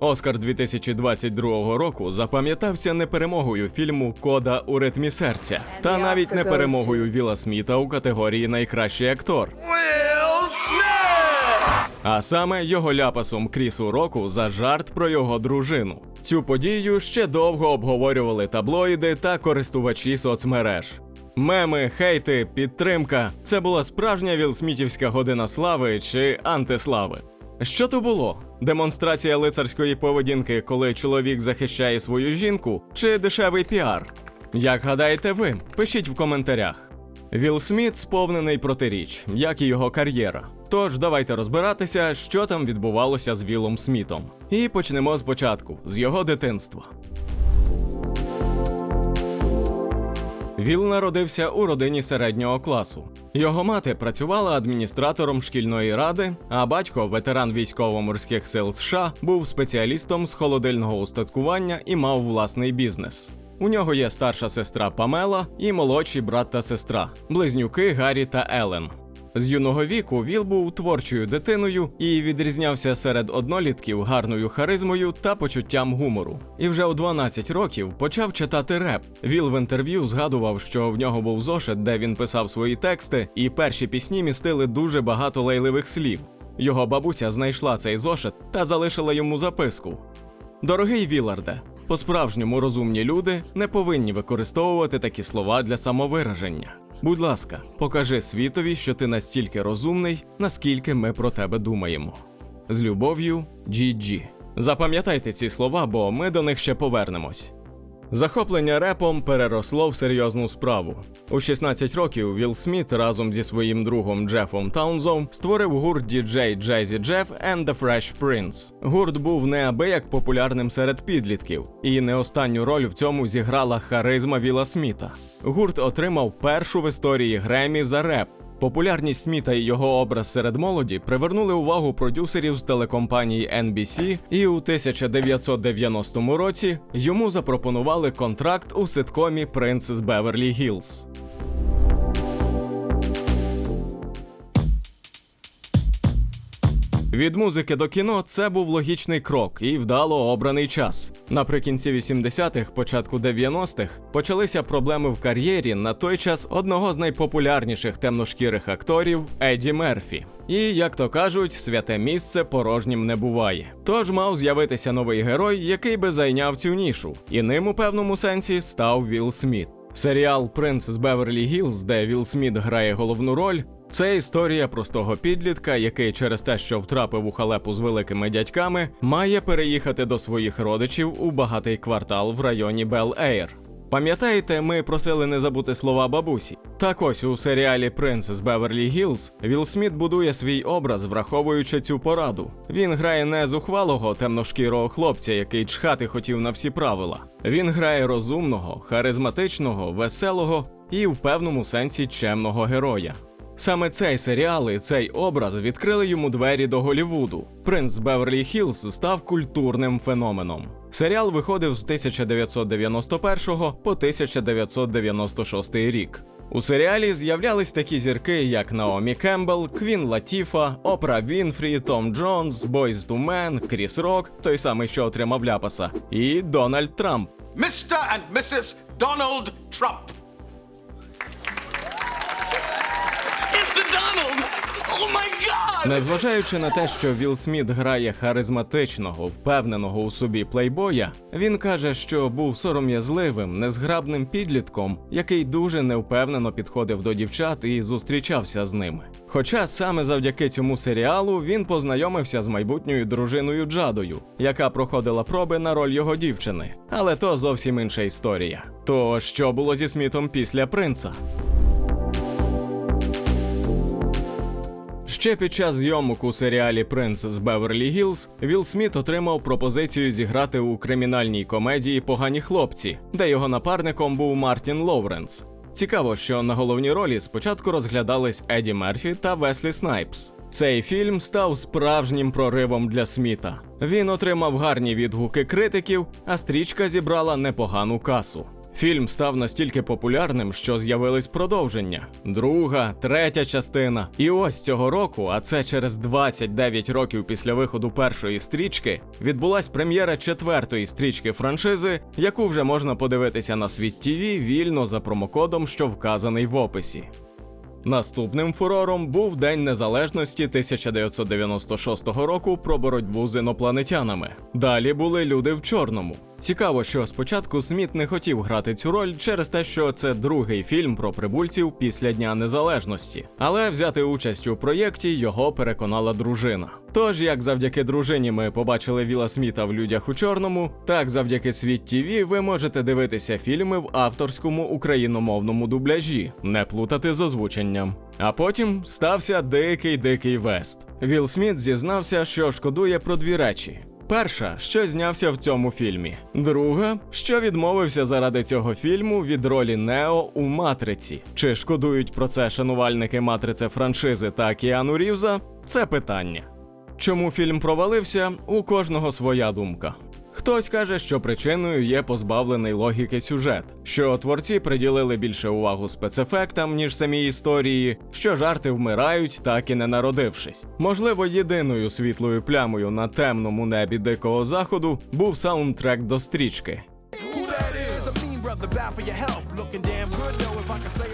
Оскар 2022 року запам'ятався не перемогою фільму Кода у ритмі серця, та навіть не перемогою Віла Сміта у категорії Найкращий актор. А саме його ляпасом Крісу Року за жарт про його дружину. Цю подію ще довго обговорювали таблоїди та користувачі соцмереж. Меми, хейти, підтримка це була справжня вілсмітівська година слави чи антислави. Що то було? Демонстрація лицарської поведінки, коли чоловік захищає свою жінку, чи дешевий піар? Як гадаєте ви? Пишіть в коментарях. Віл Сміт сповнений протиріч, як і його кар'єра. Тож давайте розбиратися, що там відбувалося з Вілом Смітом. І почнемо спочатку, з його дитинства. Віл народився у родині середнього класу. Його мати працювала адміністратором шкільної ради, а батько, ветеран військово-морських сил США, був спеціалістом з холодильного устаткування і мав власний бізнес. У нього є старша сестра Памела і молодший брат та сестра, близнюки Гаррі та Елен. З юного віку Віл був творчою дитиною і відрізнявся серед однолітків гарною харизмою та почуттям гумору. І вже у 12 років почав читати реп. Віл в інтерв'ю згадував, що в нього був зошит, де він писав свої тексти, і перші пісні містили дуже багато лейливих слів. Його бабуся знайшла цей зошит та залишила йому записку. Дорогий Віларде, по-справжньому розумні люди не повинні використовувати такі слова для самовираження. Будь ласка, покажи світові, що ти настільки розумний, наскільки ми про тебе думаємо. З любов'ю, Джі. Запам'ятайте ці слова, бо ми до них ще повернемось. Захоплення репом переросло в серйозну справу. У 16 років Вілл Сміт разом зі своїм другом Джефом Таунзом створив гурт DJ Jazzy Jeff and the Fresh Prince. Гурт був неабияк популярним серед підлітків, і не останню роль в цьому зіграла харизма Віла Сміта. Гурт отримав першу в історії Гремі за реп. Популярність Сміта і його образ серед молоді привернули увагу продюсерів з телекомпанії NBC, і у 1990 році йому запропонували контракт у ситкомі Принц з Беверлі Гілз. Від музики до кіно це був логічний крок і вдало обраний час. Наприкінці 80-х, початку 90-х почалися проблеми в кар'єрі на той час одного з найпопулярніших темношкірих акторів Едді Мерфі. І, як то кажуть, святе місце порожнім не буває. Тож мав з'явитися новий герой, який би зайняв цю нішу, і ним у певному сенсі став Вілл Сміт. Серіал Принц з Беверлі Гілз, де Вілл Сміт грає головну роль, це історія простого підлітка, який через те, що втрапив у халепу з великими дядьками, має переїхати до своїх родичів у багатий квартал в районі Бел Ейр. Пам'ятаєте, ми просили не забути слова бабусі. Так ось у серіалі Принц з Беверлі Гілз Вілл Сміт будує свій образ, враховуючи цю пораду. Він грає не зухвалого темношкірого хлопця, який чхати хотів на всі правила. Він грає розумного, харизматичного, веселого і в певному сенсі чемного героя. Саме цей серіал і цей образ відкрили йому двері до Голівуду. Принц Беверлі Хілз став культурним феноменом. Серіал виходив з 1991 по 1996 рік. У серіалі з'являлись такі зірки, як Наомі Кембл, Квін Латіфа, Опра Вінфрі, Том Джонс, Бойз Ту Мен, Кріс Рок, той самий, що отримав ляпаса, і Дональд Трамп. Mr. and Mrs. Donald Trump. Незважаючи на те, що Вілл Сміт грає харизматичного, впевненого у собі плейбоя, він каже, що був сором'язливим, незграбним підлітком, який дуже невпевнено підходив до дівчат і зустрічався з ними. Хоча саме завдяки цьому серіалу він познайомився з майбутньою дружиною Джадою, яка проходила проби на роль його дівчини. Але то зовсім інша історія. То що було зі Смітом після принца? Ще під час зйомок у серіалі Принц з Беверлі Гілз Вілл Сміт отримав пропозицію зіграти у кримінальній комедії Погані хлопці, де його напарником був Мартін Лоуренс. Цікаво, що на головній ролі спочатку розглядались Еді Мерфі та Веслі Снайпс. Цей фільм став справжнім проривом для Сміта. Він отримав гарні відгуки критиків, а стрічка зібрала непогану касу. Фільм став настільки популярним, що з'явились продовження: друга, третя частина. І ось цього року, а це через 29 років після виходу першої стрічки, відбулась прем'єра четвертої стрічки франшизи, яку вже можна подивитися на світ ТВ вільно за промокодом, що вказаний в описі. Наступним фурором був День Незалежності 1996 року про боротьбу з інопланетянами. Далі були люди в чорному. Цікаво, що спочатку Сміт не хотів грати цю роль через те, що це другий фільм про прибульців після Дня Незалежності, але взяти участь у проєкті його переконала дружина. Тож, як завдяки дружині ми побачили Віла Сміта в людях у чорному, так завдяки світ ТВ ви можете дивитися фільми в авторському україномовному дубляжі, не плутати з озвученням. А потім стався дикий дикий вест. Віл Сміт зізнався, що шкодує про дві речі. Перша, що знявся в цьому фільмі. Друга, що відмовився заради цього фільму від ролі Нео у Матриці. Чи шкодують про це шанувальники матрице франшизи та Кіану Рівза? Це питання. Чому фільм провалився? У кожного своя думка. Хтось каже, що причиною є позбавлений логіки сюжет, що творці приділили більше увагу спецефектам, ніж самій історії, що жарти вмирають, так і не народившись. Можливо, єдиною світлою плямою на темному небі дикого заходу був саундтрек до стрічки.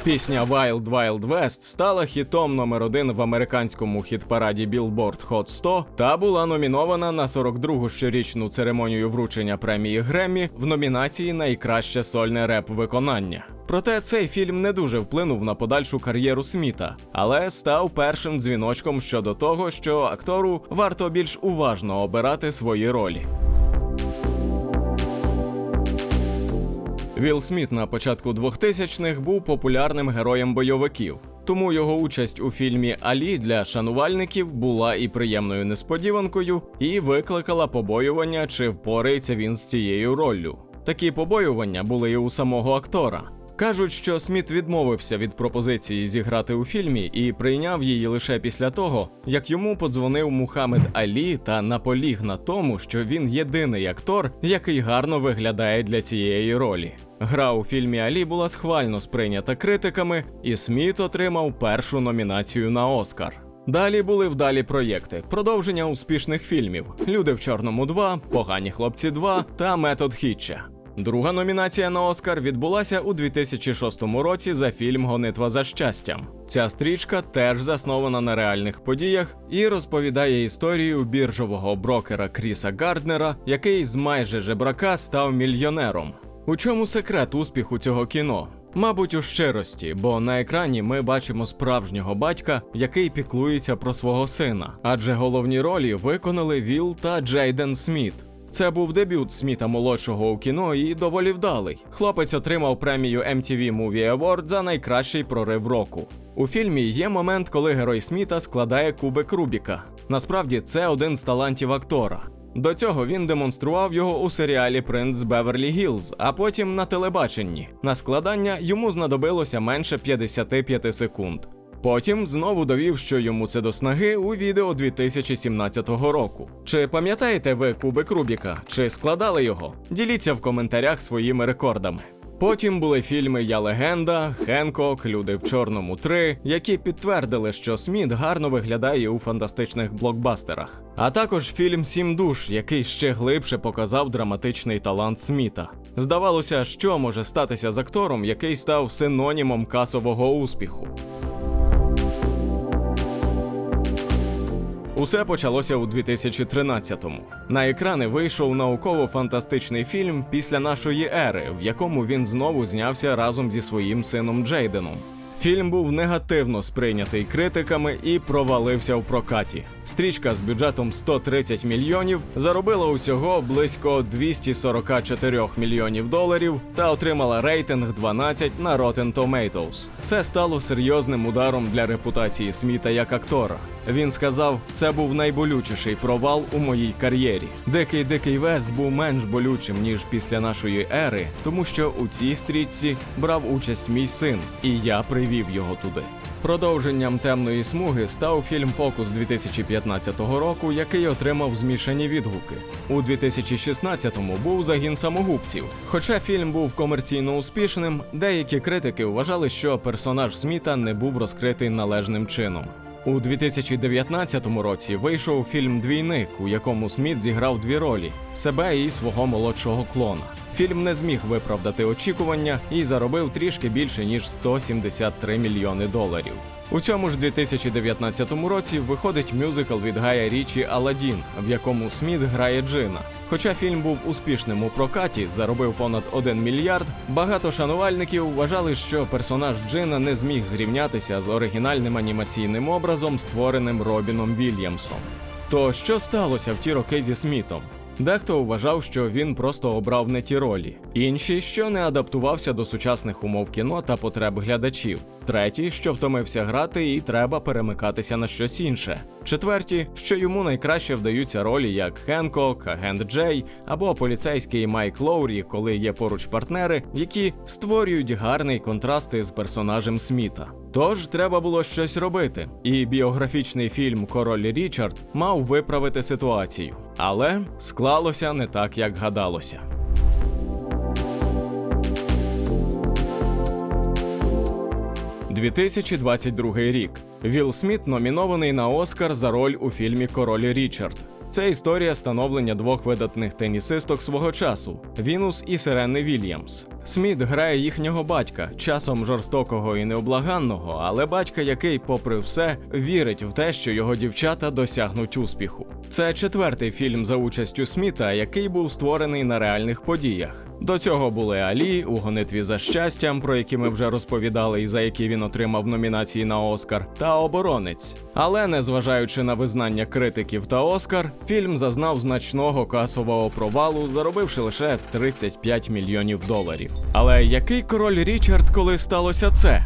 Пісня Wild Wild West стала хітом номер один в американському хіт-параді Billboard Hot 100 та була номінована на 42-гу щорічну церемонію вручення премії Греммі в номінації Найкраще сольне реп-виконання. Проте цей фільм не дуже вплинув на подальшу кар'єру Сміта, але став першим дзвіночком щодо того, що актору варто більш уважно обирати свої ролі. Вілл Сміт на початку 2000-х був популярним героєм бойовиків. Тому його участь у фільмі Алі для шанувальників була і приємною несподіванкою, і викликала побоювання, чи впорається він з цією роллю. Такі побоювання були і у самого актора. Кажуть, що Сміт відмовився від пропозиції зіграти у фільмі і прийняв її лише після того, як йому подзвонив Мухаммед Алі та наполіг на тому, що він єдиний актор, який гарно виглядає для цієї ролі. Гра у фільмі Алі була схвально сприйнята критиками, і Сміт отримав першу номінацію на Оскар. Далі були вдалі проєкти, продовження успішних фільмів: Люди в Чорному 2, Погані хлопці 2 та Метод Хітча. Друга номінація на Оскар відбулася у 2006 році за фільм Гонитва за щастям. Ця стрічка теж заснована на реальних подіях і розповідає історію біржового брокера Кріса Гарднера, який з майже жебрака став мільйонером. У чому секрет успіху цього кіно? Мабуть, у щирості, бо на екрані ми бачимо справжнього батька, який піклується про свого сина, адже головні ролі виконали Віл та Джейден Сміт. Це був дебют Сміта молодшого у кіно і доволі вдалий. Хлопець отримав премію MTV Movie Award за найкращий прорив року. У фільмі є момент, коли герой Сміта складає кубик Рубіка. Насправді це один з талантів актора. До цього він демонстрував його у серіалі Принц з Беверлі Гілз, а потім на телебаченні. На складання йому знадобилося менше 55 секунд. Потім знову довів, що йому це до снаги у відео 2017 року. Чи пам'ятаєте ви кубик Рубіка? Чи складали його? Діліться в коментарях своїми рекордами. Потім були фільми Я легенда, Хенкок, Люди в Чорному 3, які підтвердили, що Сміт гарно виглядає у фантастичних блокбастерах. А також фільм Сім душ, який ще глибше показав драматичний талант Сміта. Здавалося, що може статися з актором, який став синонімом касового успіху. Усе почалося у 2013-му. На екрани вийшов науково-фантастичний фільм після нашої ери, в якому він знову знявся разом зі своїм сином Джейденом. Фільм був негативно сприйнятий критиками і провалився в прокаті. Стрічка з бюджетом 130 мільйонів заробила усього близько 244 мільйонів доларів та отримала рейтинг 12 на Rotten Tomatoes. Це стало серйозним ударом для репутації Сміта як актора. Він сказав, це був найболючіший провал у моїй кар'єрі. Дикий дикий Вест був менш болючим ніж після нашої ери, тому що у цій стрічці брав участь мій син, і я привів його туди. Продовженням темної смуги став фільм Фокус 2015 року, який отримав змішані відгуки. У 2016-му був загін самогубців. Хоча фільм був комерційно успішним, деякі критики вважали, що персонаж Сміта не був розкритий належним чином. У 2019 році вийшов фільм Двійник, у якому Сміт зіграв дві ролі себе і свого молодшого клона. Фільм не зміг виправдати очікування і заробив трішки більше ніж 173 мільйони доларів. У цьому ж 2019 році виходить мюзикл від Гая Річі Аладдін, в якому Сміт грає Джина. Хоча фільм був успішним у прокаті, заробив понад 1 мільярд, багато шанувальників вважали, що персонаж Джина не зміг зрівнятися з оригінальним анімаційним образом, створеним Робіном Вільямсом. То що сталося в ті роки зі Смітом? Дехто вважав, що він просто обрав не ті ролі, інші, що не адаптувався до сучасних умов кіно та потреб глядачів. Треті, що втомився грати і треба перемикатися на щось інше. Четверті, що йому найкраще вдаються ролі як Хенкок, агент Джей або поліцейський Майк Лоурі, коли є поруч партнери, які створюють гарний контраст із персонажем Сміта. Тож треба було щось робити, і біографічний фільм Король Річард мав виправити ситуацію. Але склалося не так, як гадалося. – 2022 рік. Вілл Сміт номінований на Оскар за роль у фільмі Король Річард. Це історія становлення двох видатних тенісисток свого часу Вінус і Сирени Вільямс. Сміт грає їхнього батька, часом жорстокого і необлаганного, але батька, який, попри все, вірить в те, що його дівчата досягнуть успіху. Це четвертий фільм за участю Сміта, який був створений на реальних подіях. До цього були Алі у гонитві за щастям, про які ми вже розповідали, і за які він отримав номінації на Оскар, та оборонець. Але незважаючи на визнання критиків та Оскар, фільм зазнав значного касового провалу, заробивши лише 35 мільйонів доларів. Але який король Річард, коли сталося це?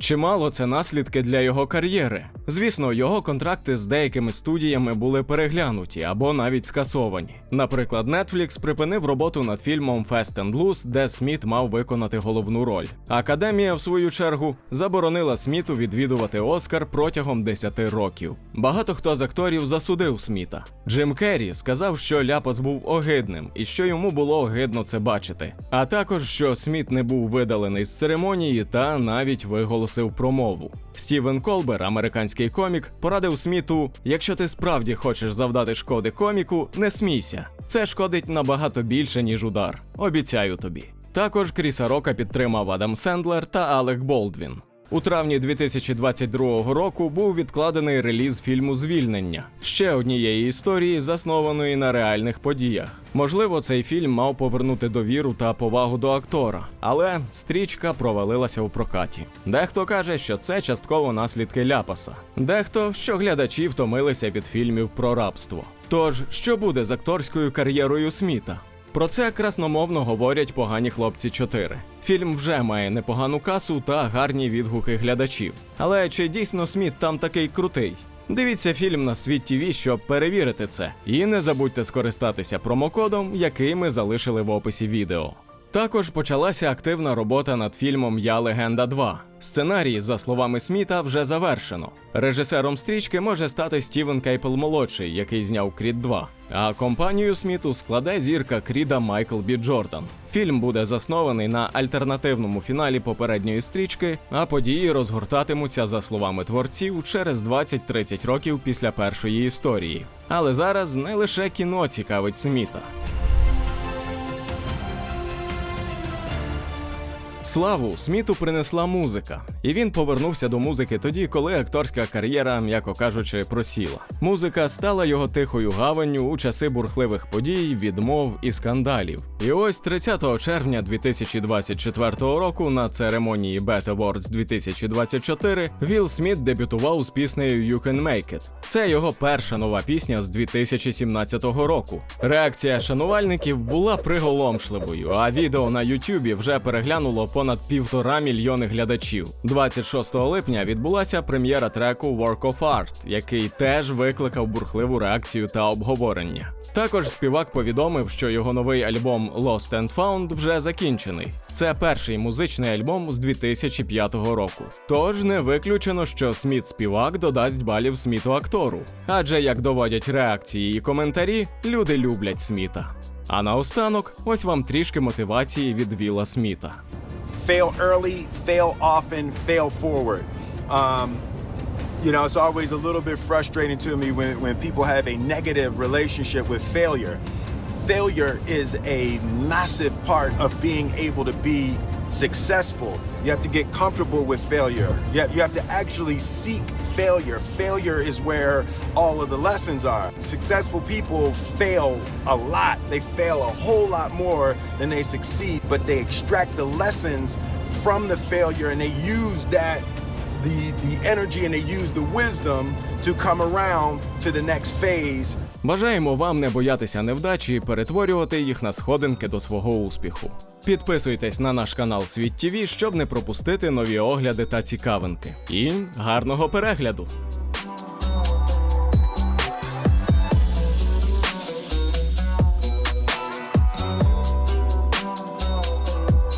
Чимало це наслідки для його кар'єри. Звісно, його контракти з деякими студіями були переглянуті або навіть скасовані. Наприклад, Netflix припинив роботу над фільмом Fast and Loose, де Сміт мав виконати головну роль. Академія, в свою чергу, заборонила Сміту відвідувати Оскар протягом 10 років. Багато хто з акторів засудив Сміта. Джим Керрі сказав, що ляпас був огидним і що йому було огидно це бачити. А також що Сміт не був видалений з церемонії та навіть виголосив промову. Стівен Колбер, американський комік, порадив Сміту: якщо ти справді хочеш завдати шкоди коміку, не смійся. Це шкодить набагато більше, ніж удар. Обіцяю тобі. Також Кріса Рока підтримав Адам Сендлер та Алек Болдвін. У травні 2022 року був відкладений реліз фільму Звільнення ще однієї історії, заснованої на реальних подіях. Можливо, цей фільм мав повернути довіру та повагу до актора, але стрічка провалилася у прокаті. Дехто каже, що це частково наслідки ляпаса, дехто що глядачі втомилися від фільмів про рабство. Тож, що буде з акторською кар'єрою Сміта? Про це красномовно говорять погані хлопці 4. Фільм вже має непогану касу та гарні відгуки глядачів. Але чи дійсно Сміт там такий крутий? Дивіться фільм на світ ТВ, щоб перевірити це. І не забудьте скористатися промокодом, який ми залишили в описі відео. Також почалася активна робота над фільмом Я Легенда 2. Сценарій, за словами Сміта, вже завершено. Режисером стрічки може стати Стівен Кейпл молодший, який зняв Крід 2. А компанію Сміту складе зірка Кріда Майкл Бі Джордан. Фільм буде заснований на альтернативному фіналі попередньої стрічки, а події розгортатимуться за словами творців через 20-30 років після першої історії. Але зараз не лише кіно цікавить Сміта. Славу Сміту принесла музика, і він повернувся до музики тоді, коли акторська кар'єра, м'яко кажучи, просіла. Музика стала його тихою гаванню у часи бурхливих подій, відмов і скандалів. І ось 30 червня 2024 року на церемонії BET Awards 2024 Вілл Сміт дебютував з піснею You Can Make It. Це його перша нова пісня з 2017 року. Реакція шанувальників була приголомшливою, а відео на Ютубі вже переглянуло понад понад півтора мільйони глядачів. 26 липня відбулася прем'єра треку Work of Art, який теж викликав бурхливу реакцію та обговорення. Також співак повідомив, що його новий альбом Lost and Found вже закінчений. Це перший музичний альбом з 2005 року. Тож не виключено, що Сміт співак додасть балів Сміту актору. Адже як доводять реакції і коментарі, люди люблять Сміта. А наостанок, ось вам трішки мотивації від Віла Сміта. Fail early, fail often, fail forward. Um, you know, it's always a little bit frustrating to me when, when people have a negative relationship with failure. Failure is a massive part of being able to be successful. You have to get comfortable with failure. You have, you have to actually seek failure. Failure is where all of the lessons are. Successful people fail a lot. They fail a whole lot more than they succeed, but they extract the lessons from the failure and they use that the the energy and they use the wisdom to come around to the next phase Бажаємо вам не боятися невдачі і перетворювати їх на сходинки до свого успіху. Підписуйтесь на наш канал Світ ТВ, щоб не пропустити нові огляди та цікавинки. І гарного перегляду!